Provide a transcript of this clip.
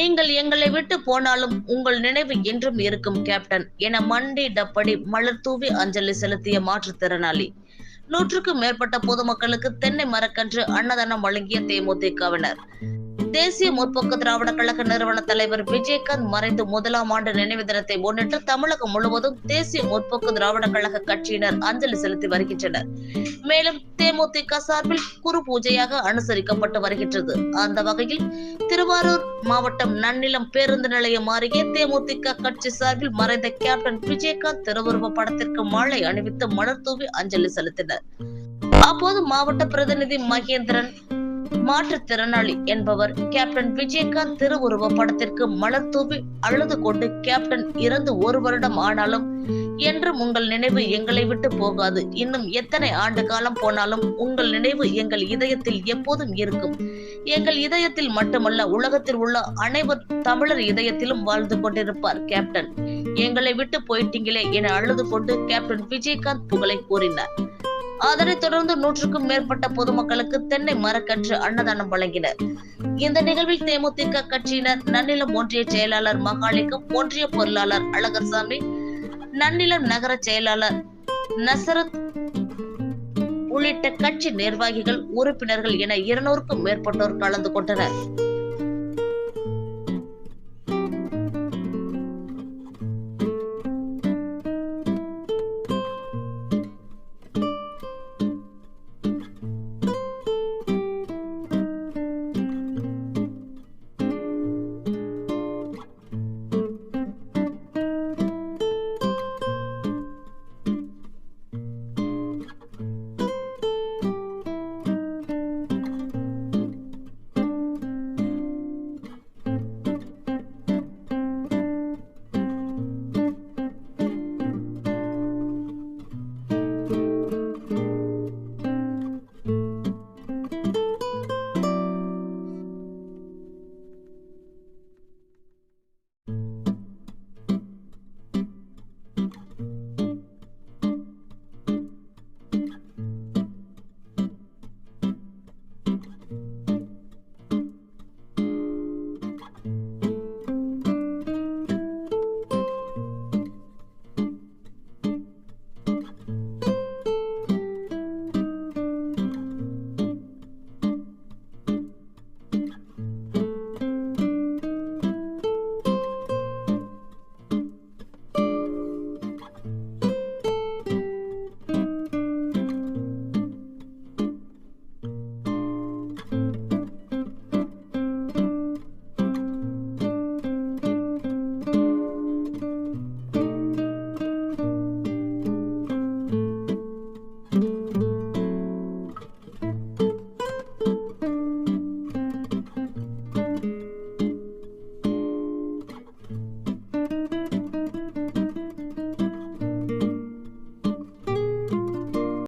நீங்கள் எங்களை விட்டு போனாலும் உங்கள் நினைவு என்றும் இருக்கும் கேப்டன். என மண்டி டப்படி மலர் தூவி அஞ்சலி செலுத்திய மாற்றுத்திறனாளி நூற்றுக்கும் மேற்பட்ட பொதுமக்களுக்கு தென்னை மரக்கன்று அன்னதானம் வழங்கிய தேமுதிகவினர். தேசிய முற்போக்கு திராவிட கழக நிறுவன தலைவர் விஜயகாந்த் மறைந்து முதலாம் ஆண்டு நினைவு தினத்தை முன்னிட்டு தமிழகம் முழுவதும் தேசிய முற்போக்கு திராவிட கழக கட்சியினர் அஞ்சலி செலுத்தி வருகின்றனர். மேலும் தேமுதிக சார்பில் குரு பூஜையாக அனுசரிக்கப்பட்டு வருகின்றது. அந்த வகையில் திருவாரூர் மாவட்டம் நன்னிலம் பேருந்து நிலையம் அருகே தேமுதிக கட்சி சார்பில் மறைந்த கேப்டன் விஜயகாந்த் திருவுருவ படத்திற்கு மாலை அணிவித்து மலர் தூவி அஞ்சலி செலுத்தினர். அப்போது மாவட்ட பிரதிநிதி மகேந்திரன் மாற்றுத்திறனாளி என்பவர் கேப்டன் விஜயகாந்த் திருவுருவ படத்திற்கு மலர் தூவி அழுது கொண்டு கேப்டன் இறந்து ஒரு வருடம் ஆனாலும் என்றும் உங்கள் நினைவு எங்களை விட்டு போகாது. இன்னும் எத்தனை ஆண்டு காலம் போனாலும் உங்கள் நினைவு எங்கள் இதயத்தில் எப்போதும் இருக்கும். எங்கள் இதயத்தில் மட்டுமல்ல உலகத்தில் உள்ள அனைவர் தமிழர் இதயத்திலும் வாழ்ந்து கொண்டிருப்பார் கேப்டன். எங்களை விட்டு போயிட்டீங்களே என அழுது கொண்டு கேப்டன் விஜயகாந்த் புகழை கூறினார். அதனைத் தொடர்ந்து நூற்றுக்கும் மேற்பட்ட பொதுமக்களுக்கு தென்னை மரக்கன்று அன்னதானம் வழங்கினர். இந்த நிகழ்வில் தேமுதிக கட்சியினர் நன்னிலம் ஒன்றிய செயலாளர் மகாலிங்கம் ஒன்றிய பொருளாளர் அழகர்சாமி நன்னிலம் நகர செயலாளர் நசரத் உள்ளிட்ட கட்சி நிர்வாகிகள் உறுப்பினர்கள் என இருநூறுக்கும் மேற்பட்டோர் கலந்து கொண்டனர்.